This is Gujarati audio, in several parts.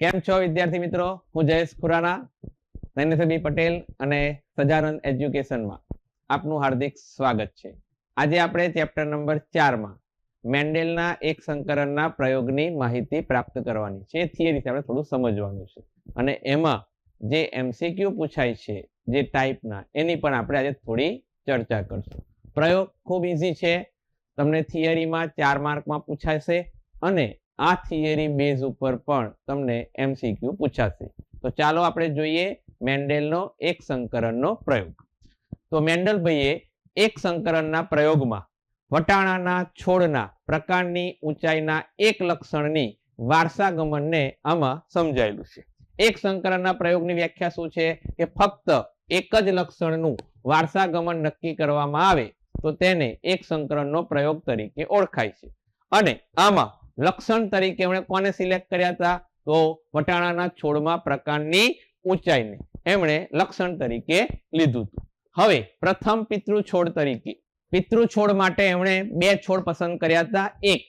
કેમ છો વિદ્યાર્થી મિત્રો? હું જયેશ ખુરાના, નૈનેસબી પટેલ અને સજાનંદ એજ્યુકેશનમાં આપનું હાર્દિક સ્વાગત છે. આજે આપણે ચેપ્ટર નંબર ચારમાં મેન્ડેલના એક સંકરણના પ્રયોગની માહિતી પ્રાપ્ત કરવાની છે. એ થિયરી આપણે થોડું સમજવાનું છે. અને એમાં જે એમસીક્યુ પૂછાય છે, જે ટાઈપના એની પણ આપણે આજે થોડી ચર્ચા કરશું. પ્રયોગ ખૂબ ઇઝી છે. તમને થિયરીમાં ચાર માર્કમાં પૂછાશે અને આ થિયરી બેઝ ઉપર પણ તમને એમસીક્યુ પૂછાશે. તો ચાલો આપણે જોઈએ મેન્ડેલનો એક સંકરણનો પ્રયોગ. તો મેન્ડલ ભાઈએ એક સંકરણના પ્રયોગમાં વટાણાના છોડના પ્રકારની ઊંચાઈના એક લક્ષણની વારસાગમનને આમાં સમજાયેલું છે. એક સંકરણના પ્રયોગની વ્યાખ્યા શું છે? કે ફક્ત એક જ લક્ષણનું વારસાગમન નક્કી કરવામાં આવે તો તેને એક સંકરણનો પ્રયોગ તરીકે ઓળખાય છે. અને આમાં લક્ષણ તરીકે એમણે કોને સિલેક્ટ કર્યા હતા? તો વટાણાના છોડમાં પ્રકારની ઊંચાઈને એમણે લક્ષણ તરીકે લીધું હતું. હવે પ્રથમ પિતૃ તરીકે. પિતૃ માટે એમણે બે છોડ પસંદ કર્યા હતા. એક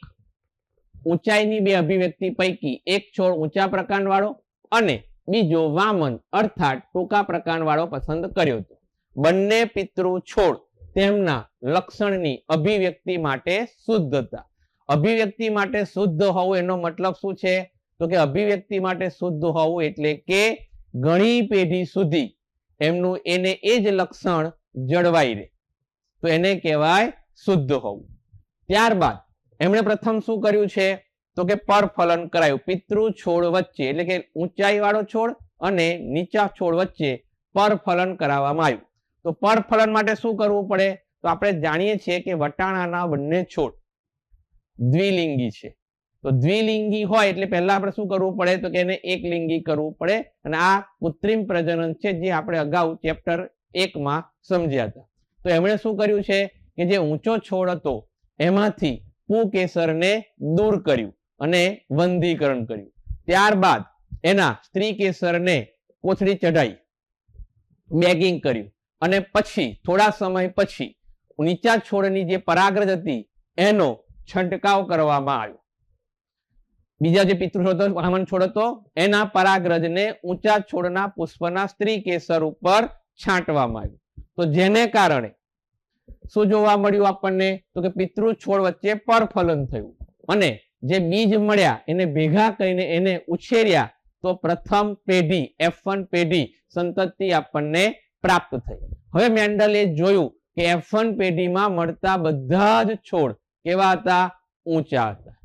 ઊંચાઈની બે અભિવ્યક્તિ પૈકી એક છોડ ઊંચા પ્રકારવાળો અને બીજો વામન અર્થાત ટૂંકા પ્રકારવાળો પસંદ કર્યો હતો. બંને પિતૃ છોડ તેમના લક્ષણની અભિવ્યક્તિ માટે શુદ્ધ હતા. અભિવ્યક્તિ માટે શુદ્ધ હોવું એનો મતલબ શું છે? તો કે અભિવ્યક્તિ માટે શુદ્ધ હોવું એટલે કે ઘણી પેઢી સુધી એમનું એને એ જ લક્ષણ જળવાઈ રહે. તો એને કહેવાય શુદ્ધ હોવું. ત્યારબાદ એમણે પ્રથમ શું કર્યું છે? તો કે પરફલન કરાયું. પિતૃ છોડ વચ્ચે એટલે કે ઊંચાઈ વાળો છોડ અને નીચા છોડ વચ્ચે પરફલન કરાવવામાં આવ્યું. તો પરફલન માટે શું કરવું પડે? તો આપણે જાણીએ છીએ કે વટાણાના બંને છોડ દ્વિલિંગી છે. તો દ્વિલિંગી હોય એટલે પહેલા આપણે શું કરવું પડે? તો કે એને એકલિંગી કરવું પડે. અને આ કૃત્રિમ પ્રજનન છે જે આપણે અગાઉ ચેપ્ટર એકમાં સમજ્યા હતા. તો એમણે શું કર્યું છે? કે જે ઊંચો છોડ હતો, એમાંથી પુકેસરને દૂર કર્યું અને વંધીકરણ કર્યું. ત્યારબાદ એના સ્ત્રી કેસરને કોથળી ચઢાઈ, બેગિંગ કર્યું. અને પછી, થોડા સમય પછી નીચા છોડની જે પરાગ્રજ હતી, એનો છંટકાવ કરવામાં આવ્યો. બીજા જે પિતૃ હતો છોડ હતો, એના પરાગ્રજને ઊંચા છોડના પુષ્પના સ્ત્રી કેસર ઉપર છાંટવામાં આવ્યું. તો જેને કારણે? શું જોવા મળ્યું આપણને? તો કે પિતૃ છોડ વચ્ચે પરફલન થયું. અને જે બીજ મળ્યા, એને ભેગા કરીને એને ઉછેર્યા, તો પ્રથમ પેઢી એફ વન પેઢી સંતતિ આપણને પ્રાપ્ત થઈ. હવે મેન્ડલે જોયું કે એફ વન પેઢીમાં મળતા બધા જ છોડ કેવા હતા? ઊંચા હતા.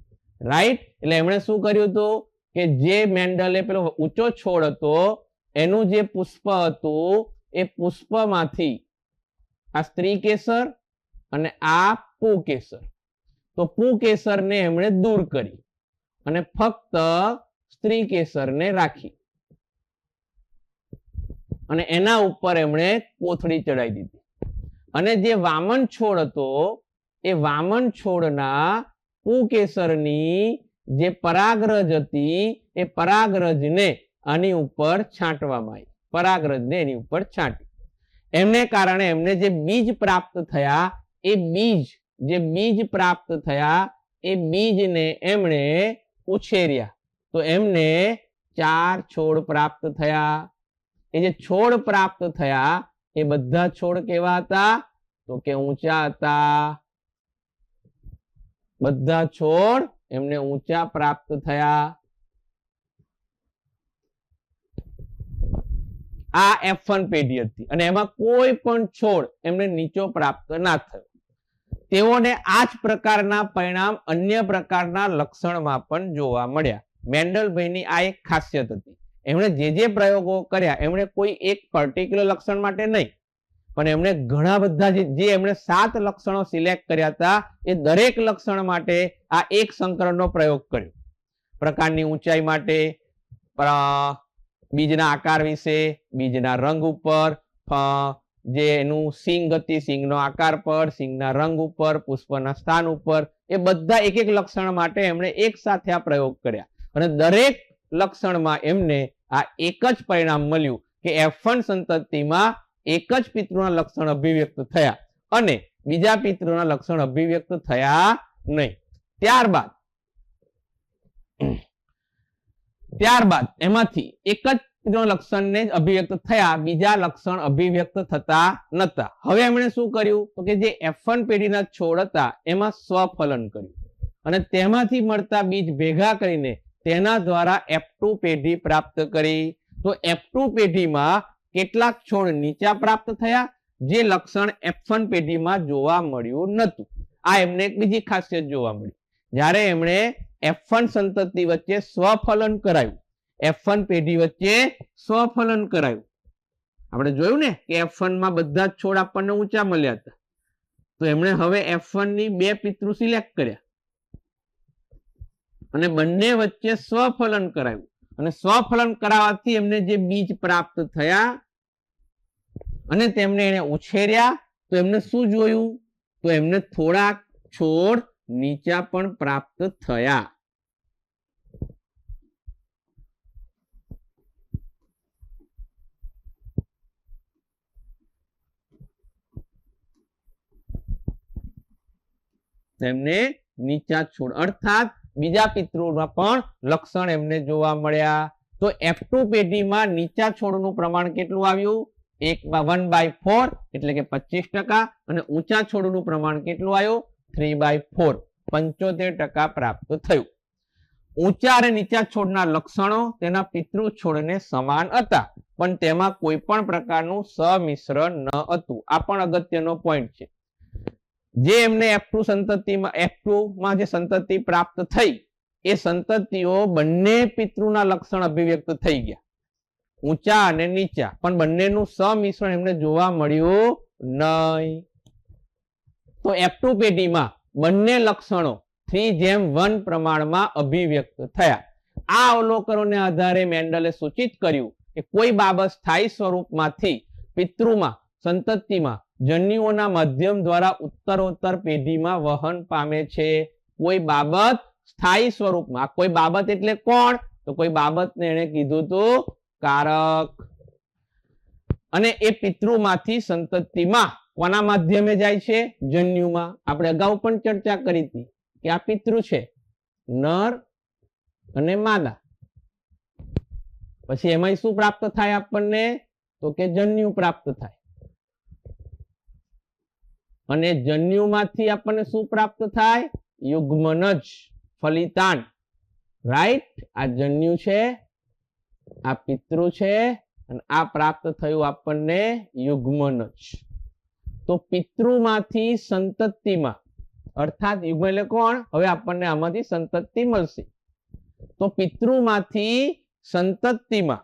રાઈટ એટલે એમણે શું કર્યું હતું? કે જે મેન્ડલે પેલો ઊંચો છોડ હતો, એનું જે પુષ્પ હતું, એ પુષ્પમાંથી આ સ્ત્રી કેસર અને આ પુકેસર તો પુકેસરને એમણે દૂર કરી અને ફક્ત સ્ત્રી કેસરને રાખી. અને એના ઉપર એમણે કોથળી ચડાવી દીધી. અને જે વામન છોડ હતો એ વામન છોડના પુકેસરની જે પરાગરજ હતી, એ પરાગરજને આની ઉપર છાંટવામાં આવી. પરાગરજને એની ઉપર છાંટી. એમને કારણે એમને જે બીજ પ્રાપ્ત થયા, એ બીજ, જે બીજ પ્રાપ્ત થયા, એ બીજને એમણે ઉછેર્યા. તો એમને ચાર છોડ પ્રાપ્ત થયા. એ જે છોડ પ્રાપ્ત થયા, એ બધા છોડ કેવા હતા? તો કે ઊંચા હતા. બધા છોડ એમને ઊંચા પ્રાપ્ત થયા. આ એફ વન પેઢી હતી અને એમાં કોઈ પણ છોડ એમને નીચો પ્રાપ્ત ના થયો. તેઓને આ જ પ્રકારના પરિણામ અન્ય પ્રકારના લક્ષણમાં પણ જોવા મળ્યા. મેન્ડલભાઈની આ એક ખાસિયત હતી. એમણે જે જે પ્રયોગો કર્યા, એમણે કોઈ એક પર્ટિક્યુલર લક્ષણ માટે નહીં. પણ એમણે ઘણા બધા જે એમણે સાત લક્ષણો સિલેક્ટ કર્યા હતા, એ દરેક લક્ષણ માટે આ એક સંકરણનો પ્રયોગ કર્યો. પ્રકારની ઊંચાઈ માટે બીજના આકાર વિશે, બીજના રંગ ઉપર જે એનું સિંગ હતી, સિંગનો આકાર પર, સિંગના રંગ ઉપર, પુષ્પના સ્થાન ઉપર, એ બધા એક એક લક્ષણ માટે એમણે એક સાથે આ પ્રયોગ કર્યા. અને દરેક લક્ષણમાં એમને આ એક જ પરિણામ મળ્યું કે એફ સંતતિમાં એક જ પિતૃના લક્ષણ અભિવ્યક્ત થયા અને બીજા પિતૃના લક્ષણ અભિવ્યક્ત થયા નહીં. ત્યારબાદ ત્યારબાદ એમાંથી એક જ લક્ષણને અભિવ્યક્ત થયા, બીજા લક્ષણ અભિવ્યક્ત થતા નતા હવે એમણે શું કર્યું? તો કે જે એફન પેઢીના છોડ હતા, એમાં સ્વફલન કર્યું. અને તેમાંથી મળતા બીજ ભેગા કરીને તેના દ્વારા એફ પેઢી પ્રાપ્ત કરી. તો એફ પેઢીમાં કેટલાક છોડ નીચા પ્રાપ્ત થયા જે લક્ષણ એફન પેઢીમાં જોવા મળ્યું નતું આ એમને એક બીજી ખાસિયત જોવા મળી. જ્યારે એમણે એફન સંતતિ વચ્ચે સ્વફલન કરાયું. એફન પેઢી વચ્ચે સ્વફલન કરાયું. આપણે જોયું ને કે એફનમાં બધા જ છોડ આપણને ઊંચા મળ્યા હતા. તો એમણે હવે એફનની બે પિતૃ સિલેક્ટ કર્યા. અને બંને વચ્ચે સ્વફલન કરાયું. અને સ્વફલન કરાવવાથી એમને જે બીજ પ્રાપ્ત થયા અને તેમને એને ઉછેર્યા, તો એમને શું જોયું? તો એમને થોડાક છોડ નીચા પણ પ્રાપ્ત થયા. તેમને નીચા છોડ, અર્થાત બીજા પિતૃમાં પણ લક્ષણ એમને જોવા મળ્યા. તો એફ પેઢીમાં નીચા છોડનું પ્રમાણ કેટલું આવ્યું? એક વન બાય ફોર એટલે કે પચીસ ટકા, અને ઊંચા છોડનું પ્રમાણ કેટલું આવ્યું? થ્રી બાય ફોર પંચોતેર ટકા પ્રાપ્ત થયું. ઊંચા અને નીચા છોડના લક્ષણો તેના પિતૃ છોડને સમાન હતા, પણ તેમાં કોઈ પણ પ્રકારનું સમિશ્રણ ન હતું. આ પણ અગત્યનો પોઈન્ટ છે. જે એમને એફ સંતતિમાં એફમાં જે સંતતિ પ્રાપ્ત થઈ, એ સંતતિઓ બંને પિતૃના લક્ષણ અભિવ્યક્ત થઈ ગયા. ઊંચા અને નીચા, પણ બંનેનું સમિશ્રણ એમને જોવા મળ્યું નહીં. તો એફ પેઢીમાં બંને લક્ષણો થ્રી જેમ વન પ્રમાણમાં અભિવ્યક્ત થયા. આ અવલોકનોને આધારે મેન્ડલે સૂચિત કર્યું કે કોઈ બાબત સ્થાયી સ્વરૂપમાંથી પિતૃમાં, સંતતિમાં જન્યુઓના માધ્યમ દ્વારા ઉત્તરોત્તર પેઢીમાં વહન પામે છે. કોઈ બાબત સ્થાયી સ્વરૂપમાં, કોઈ બાબત એટલે કોણ? તો કોઈ બાબતને એને કીધું હતું કારક. અને એ પિતૃમાંથી સંતતિમાં કોના માધ્યમે જાય છે? જન્યુમાં. આપણે અગાઉ પણ ચર્ચા કરી હતી કે આ પિતૃ છે. નર અને માદા. પછી એમાં શું પ્રાપ્ત થાય આપણને? તો કે જન્યુ પ્રાપ્ત થાય. અને જન્યુમાંથી આપણને શું પ્રાપ્ત થાય? યુગ્મનજ ફલિતાન રાઈટ આ જન્યુ છે, આ પિતૃ છે, અને આ પ્રાપ્ત થયું આપણને યુગ્મનજ તો પિતૃમાંથી સંતતિમાં, અર્થાત યુગ્મ એટલે કોણ? હવે આપણને આમાંથી સંતતિ મળશે. તો પિતૃમાંથી સંતતિમાં,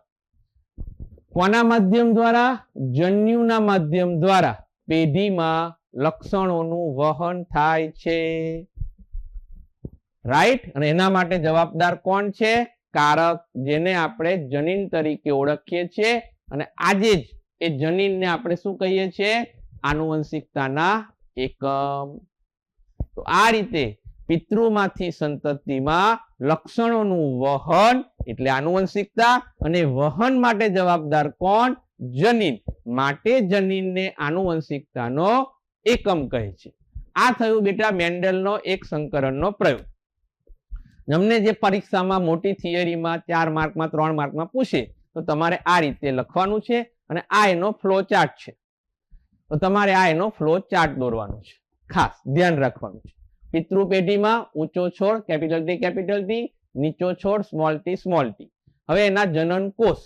કોના માધ્યમ દ્વારા? જન્યુના માધ્યમ દ્વારા. પેઢીમાં લક્ષણોનું વહન થાય છે. રાઈટ અને એના માટે જવાબદાર કોણ છે? કારક, જેને આપણે જનીન તરીકે ઓળખીએ છીએ. અને આજે જ એ જનીનને આપણે શું કહીએ છીએ? આનુવંશિકતાના એકમ. તો આ રીતે પિતૃમાંથી સંતતિમાં લક્ષણોનું વહન એટલે આનુવંશિકતા અને વહન માટે જવાબદાર કોણ? જનીન. માટે જનીનને આનુવંશિકતાનો એકમ કહે છે. આ થયું બેટા મેન્ડલનો એક સંકરણનો પ્રયોગ. તમને જે પરીક્ષામાં મોટી થિયરીમાં ચાર માર્કમાં ત્રણ માર્કમાં પૂછે, તો તમારે આ રીતે લખવાનું છે અને આ એનો ફ્લો ચાર્ટ છે. તો તમારે આ એનો ફ્લો ચાર્ટ દોરવાનો છે. ખાસ ધ્યાન રાખવાનું છે. પિતૃ પેઢીમાં ઊંચો છોડ, કેપિટલ ટી કેપિટલ ટી, નીચો છોડ, સ્મોલ ટી સ્મોલ ટી. હવે એના જનન કોષ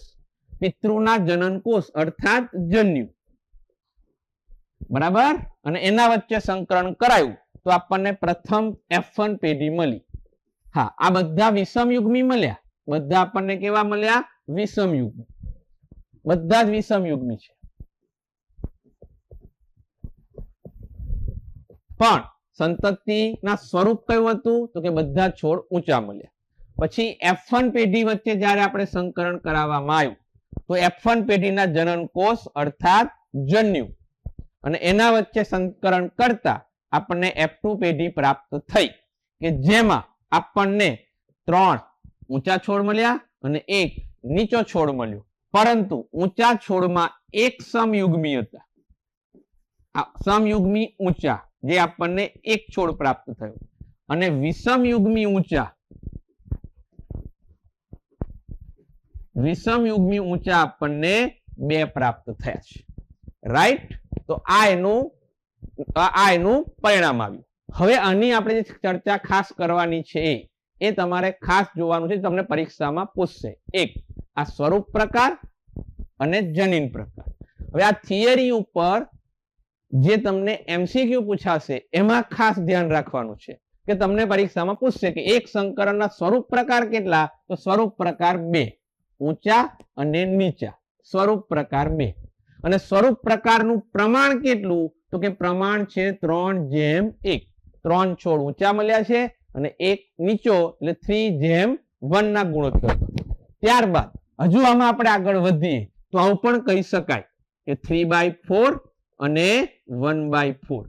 પિતૃના જનન કોષ અર્થાત જન્યુ. બરાબર? અને એના વચ્ચે સંકરણ કરાયું. તો આપણને પ્રથમ એફ પેઢી મળી. હા, આ બધા વિષમયુગ્મી મળ્યા. બધા આપણને કેવા મળ્યા? વિષમ બધા જ વિષમયુગ્મી છે. પણ સંતતિના સ્વરૂપ કયું હતું? તો કે બધા છોડ ઊંચા મળ્યા. પછી એફ પેઢી વચ્ચે જ્યારે આપણે સંકરણ કરાવવામાં આવ્યું, તો એફ પેઢીના જનન કોષ અર્થાત જન્યુ. અને એના વચ્ચે સંકરણ કરતા આપણને એફ પેઢી પ્રાપ્ત થઈ કે જેમાં આપણને ત્રણ ઊંચા છોડ મળ્યા અને એક નીચો છોડ મળ્યો. પરંતુ ઊંચા છોડમાં એક સમયુગ્મી હતા. સમયુગ્મી ઊંચા જે આપણને એક છોડ પ્રાપ્ત થયો. અને વિષમયુગ્મી ઊંચા વિષમયુગ્મી ઊંચા આપણને બે પ્રાપ્ત થયા છે. રાઈટ તો આ એનું આ એનું પરિણામ આવ્યું. હવે આની આપણે જે ચર્ચા ખાસ કરવાની છે, એ તમારે ખાસ જોવાનું છે તમને પરીક્ષામાં પૂછશે. એક, આ સ્વરૂપ પ્રકાર અને જનીન પ્રકાર. હવે આ થિયરી ઉપર જે તમને એમસીક્યુ પૂછાશે, એમાં ખાસ ધ્યાન રાખવાનું છે કે તમને પરીક્ષામાં પૂછશે કે એક સંકરણના સ્વરૂપ પ્રકાર કેટલા? તો સ્વરૂપ પ્રકાર બે, ઊંચા અને નીચા. સ્વરૂપ પ્રકાર બે. અને સ્વરૂપ પ્રકારનું પ્રમાણ કેટલું? તો કે પ્રમાણ છે ત્રણ જેમ એક. ત્રણ છોડ ઊંચા મળ્યા છે અને એક નીચો, એટલે થ્રી જેમ વન ના ગુણોત્તર. ત્યારબાદ, હજુ આમાં આપણે આગળ વધીએ, તો આવું પણ કહી શકાય કે થ્રી બાય ફોર અને વન બાય ફોર.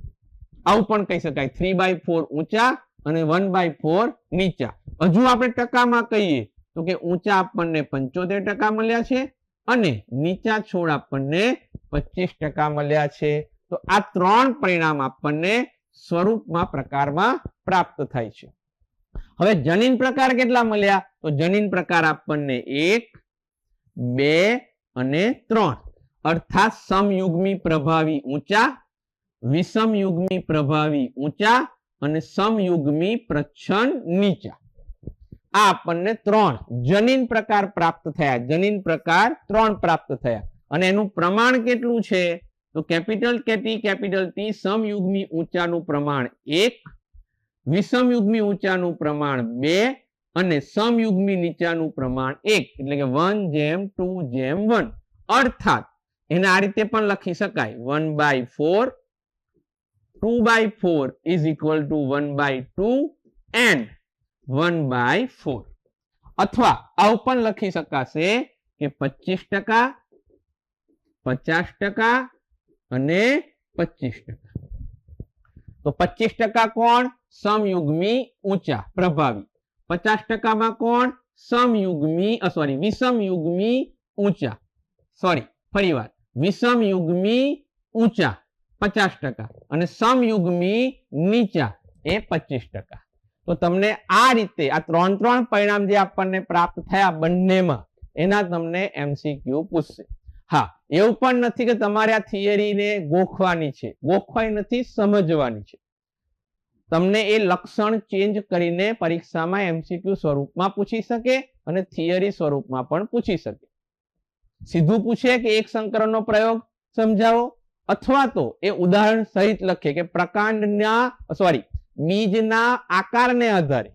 આવું પણ કહી શકાય, થ્રી બાય ફોર ઊંચા અને વન બાય ફોર નીચા. હજુ આપણે ટકામાં કહીએ, તો કે ઊંચા આપણને પંચોતેર ટકા મળ્યા છે અને નીચા છોડ આપણને પચીસ ટકા મળ્યા છે. તો આ ત્રણ પરિણામ આપણને સ્વરૂપમાં, પ્રકારમાં પ્રાપ્ત થાય છે. હવે જનીન પ્રકાર કેટલા મળ્યા? તો જનીન પ્રકાર આપણને એક, બે અને ત્રણ. અર્થાત સમયુગ્મી પ્રભાવી ઊંચા, વિષમયુગ્મી પ્રભાવી ઊંચા અને સમયુગ્મી પ્રચ્છન્ન નીચા. આ આપણને ત્રણ જનીન પ્રકાર પ્રાપ્ત થયા. જનીન પ્રકાર ત્રણ પ્રાપ્ત થયા. અને એનું પ્રમાણ કેટલું છે? તો કેપિટલ કેટી કેપિટલ ટી, સમયુગ્મી ઊંચાનું પ્રમાણ એક, વિષમયુગ્મી ઊંચાનું પ્રમાણ બે અને સમયુગ્મી નીચાનું પ્રમાણ એક. એટલે કે વન જેમ ટુ જેમ વન. અર્થાત, એને આ રીતે પણ લખી શકાય. One by four, two by four is equal to one by two and one by four અથવા આવું પણ લખી શકાશે કે પચીસ ટકા, પચાસ ટકા અને પચીસ ટકા. તો પચીસ ટકા કોણ? સમયુગ્મી ઊંચા, પ્રભાવી. પચાસ ટકામાં કોણ? સમયુગ્મી સોરી વિષમયુગ્મી ઊંચા. સોરી ફરી વાર. વિષમયુગ્મી ઊંચા, પચાસ ટકા. અને સમયુગ્મી નીચા, એ પચીસ ટકા. તો તમને આ રીતે આ ત્રણ ત્રણ પરિણામ જે આપણને પ્રાપ્ત થયા બંનેમાં, એના તમને એમસીક્યુ પૂછશે. હા, એવું પણ નથી કે તમારે આ થિયરીને ગોખવાની છે. ગોખવાની નથી, સમજવાની છે. તમને એ લક્ષણ ચેન્જ કરીને પરીક્ષામાં એમસીક્યુ સ્વરૂપમાં પૂછી શકે અને થિયરી સ્વરૂપમાં પણ પૂછી શકે. સીધું પૂછે કે એક સંકરણનો પ્રયોગ સમજાવો, અથવા તો એ ઉદાહરણ સહિત લખે કે પ્રકાંડના, સોરી બીજના આકારને આધારે.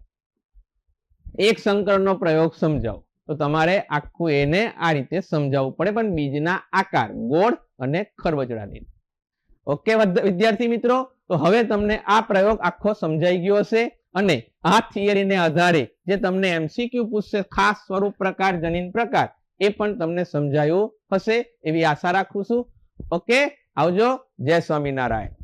એક સંકરણનો પ્રયોગ સમજાવો. તો તમારે આખું એને આ રીતે સમજાવવું પડે, પણ બીજના આકાર, ગોળ અને ખરબચડાની. ઓકે વિદ્યાર્થી મિત્રો? તો હવે તમને આ પ્રયોગ આખો સમજાઈ ગયો હશે અને આ થિયરીને આધારે જે તમને એમસીક્યુ પૂછશે, ખાસ સ્વરૂપ પ્રકાર, જનીન પ્રકાર, એ પણ તમને સમજાયું હશે. એવી આશા રાખું છું. ઓકે? આવજો. જય સ્વામિનારાયણ.